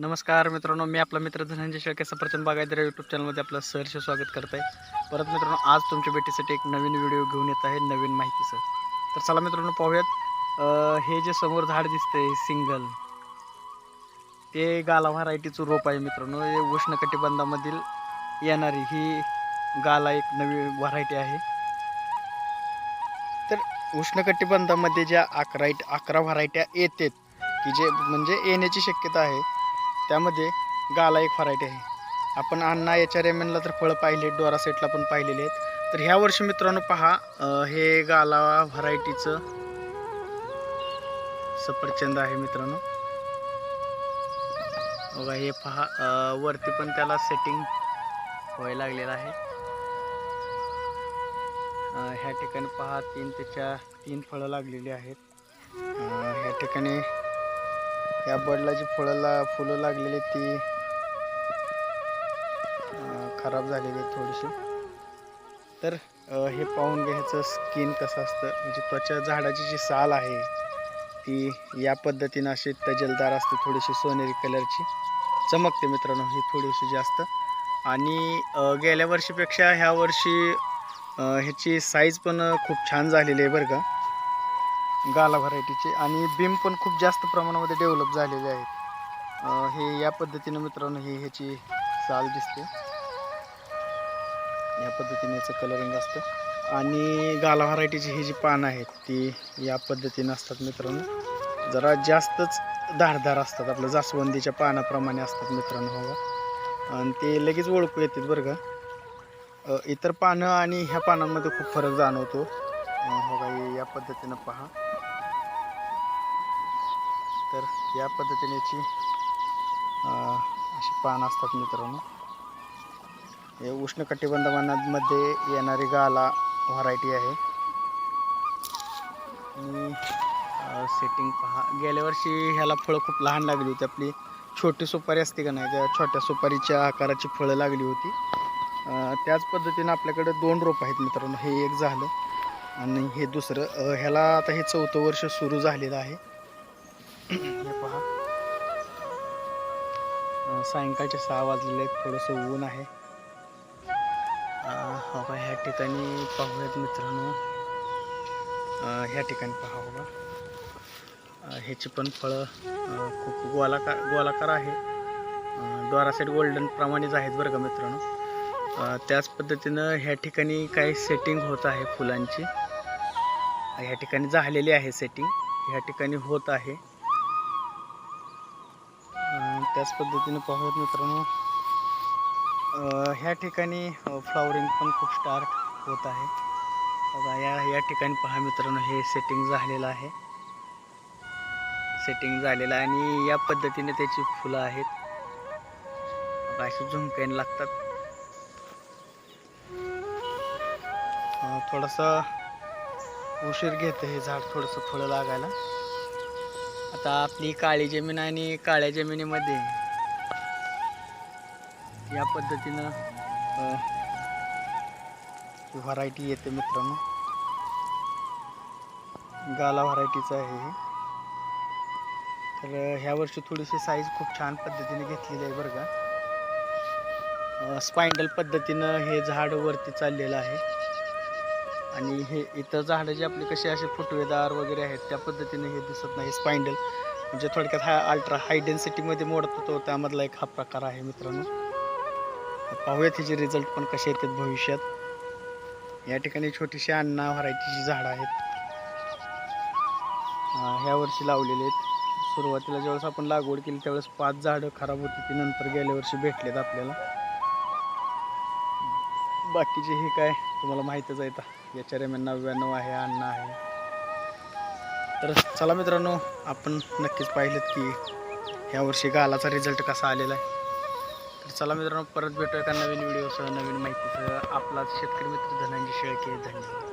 नमस्कार मित्रांनो मी आपला मित्र धनंजय शेळके सफरचंद बागायतर यूट्यूब चॅनलमध्ये आपलं सहर्ष स्वागत करत आहे परत मित्रांनो आज तुमच्या भेटीसाठी एक नवीन व्हिडिओ घेऊन येत आहे नवीन माहितीचं तर चला मित्रांनो पाहूयात. हे जे समोर झाड दिसतंय सिंगल ते गाला व्हरायटीचं रोप आहे मित्रांनो. हे उष्णकटिबंधामधील येणारी ही गाला एक नवी व्हरायटी आहे. तर उष्णकटिबंधामध्ये ज्या अकरा अकरा व्हरायट्या येतात की जे म्हणजे येण्याची शक्यता आहे त्यामध्ये गाला एक व्हरायटी आहे. आपण अण्णा एच आर एम एनला तर फळं पाहिले डोरा सेटला पण पाहिलेले आहेत. तर ह्या वर्षी मित्रांनो पहा हे गाला व्हरायटीचं सफरचंद आहे मित्रांनो. बघा हे पहा वरती पण त्याला सेटिंग व्हायला लागलेलं आहे. ह्या ठिकाणी पहा तीन त्याच्या तीन फळं लागलेली आहेत. ह्या ठिकाणी या बडलाची फळं ला फुलं लागलेली ती. खराब झालेली आहे थोडीशी. तर हे पाहून घ्यायचं स्किन कसं असतं. म्हणजे त्वचा झाडाची जी साल आहे ती या पद्धतीनं अशी तजेलदार असते थोडीशी सोनेरी कलरची. चमकते मित्रांनो ही थोडीशी जास्त. आणि गेल्या वर्षीपेक्षा ह्या वर्षी ह्याची साईज पण खूप छान झालेली आहे बरं का. गाला व्हरायटीचे आणि बीम पण खूप जास्त प्रमाणामध्ये डेव्हलप झालेले आहेत. हे या पद्धतीनं मित्रांनो ही ह्याची साल दिसते. या पद्धतीने याचं कलरिंग असतं. आणि गाला व्हरायटीची ही जी पानं आहेत ती या पद्धतीनं असतात मित्रांनो. जरा जास्तच धारधार असतात आपलं जास्वंदीच्या पानाप्रमाणे असतात मित्रांनो हवा आणि ते लगेच ओळखू येतात बरं का. इतर पानं आणि ह्या पानांमध्ये खूप फरक जाणवतो. बघा हो या पद्धतीनं पहा. तर या पद्धतीने याची अशी पानं असतात मित्रांनो. हे उष्णकटिबंधामध्ये येणारी गाला व्हरायटी आहे. आणि सेटिंग पहा. गेल्या वर्षी ह्याला फळं खूप लहान लागली होती. आपली छोटी सुपारी असते का नाही त्या छोट्या सुपारीच्या आकाराची फळं लागली होती. त्याच पद्धतीनं आपल्याकडे दोन रोप आहेत मित्रांनो. हे एक झालं. आणि हे दुसरं ह्याला आता हे चौथं वर्ष सुरू झालेलं आहे. हे पहा. सायंकाळचे सहा वाजलेले आहेत थोडंसं ऊन आहे. अं, हो ह्या ठिकाणी पाहूयात मित्रांनो. ह्या ठिकाणी पहा बघा ह्याची पण फळं खूप गोलाकार गोलाकार आहे. डोरासेट गोल्डन प्रमाणेच आहेत बरं का मित्रांनो. त्याच पद्धतीनं ह्या ठिकाणी काही सेटिंग होत आहे फुलांची. ह्या ठिकाणी झालेली आहे सेटिंग ह्या ठिकाणी होत आहे. त्याच पद्धतीनं पाहूयात मित्रांनो. ह्या ठिकाणी फ्लॉवरिंग पण खूप स्टार्ट होत आहे. बघा या या ठिकाणी पहा मित्रांनो हे सेटिंग झालेलं आहे. सेटिंग झालेलं आहे आणि या पद्धतीने त्याची फुलं आहेत. बघा अशी झुमक्याने लागतात. थोडंसं उशीर घेतं हे झाड थोडंसं फळं लागायला. आता आपली काळी जमीन आणि काळ्या जमिनीमध्ये या पद्धतीनं व्हरायटी येते मित्रांनो. गाला व्हरायटीचं आहे हे. तर ह्या वर्षी थोडीशी साईज खूप छान पद्धतीने घेतलेली आहे बरं का. स्पायंडल पद्धतीनं हे झाड वरती चाललेलं आहे. आणि हे इतर झाडं जे आपले कसे असे फुटवेदार वगैरे आहेत त्या पद्धतीने हे दिसत नाही स्पाइंडल म्हणजे थोडक्यात हा अल्ट्रा हाय डेन्सिटीमध्ये मोडतो तो त्यामधला एक हा प्रकार आहे मित्रांनो. पाहूयात ह्याचे रिझल्ट पण कसे येतात भविष्यात. या ठिकाणी छोटीशी अण्णा व्हरायटीची झाडं आहेत. ह्या वर्षी लावलेले आहेत. सुरुवातीला ज्यावेळेस आपण लागवड केली त्यावेळेस पाच झाडं खराब होती ती नंतर गेल्या वर्षी भेटलेत आपल्याला. बाकीचे हे काय तुम्हाला माहीतच आहे याच्या रेमेन नव्याण्णव आहे अण्णा आहे. तर चला मित्रांनो आपण नक्कीच पाहिलं की ह्या वर्षी गालाचा रिझल्ट कसा आलेला आहे. तर चला मित्रांनो परत भेटूया का नवीन व्हिडिओसह नवीन माहितीसह. आपला शेतकरी मित्र धनंजय शेळके धन्यवाद.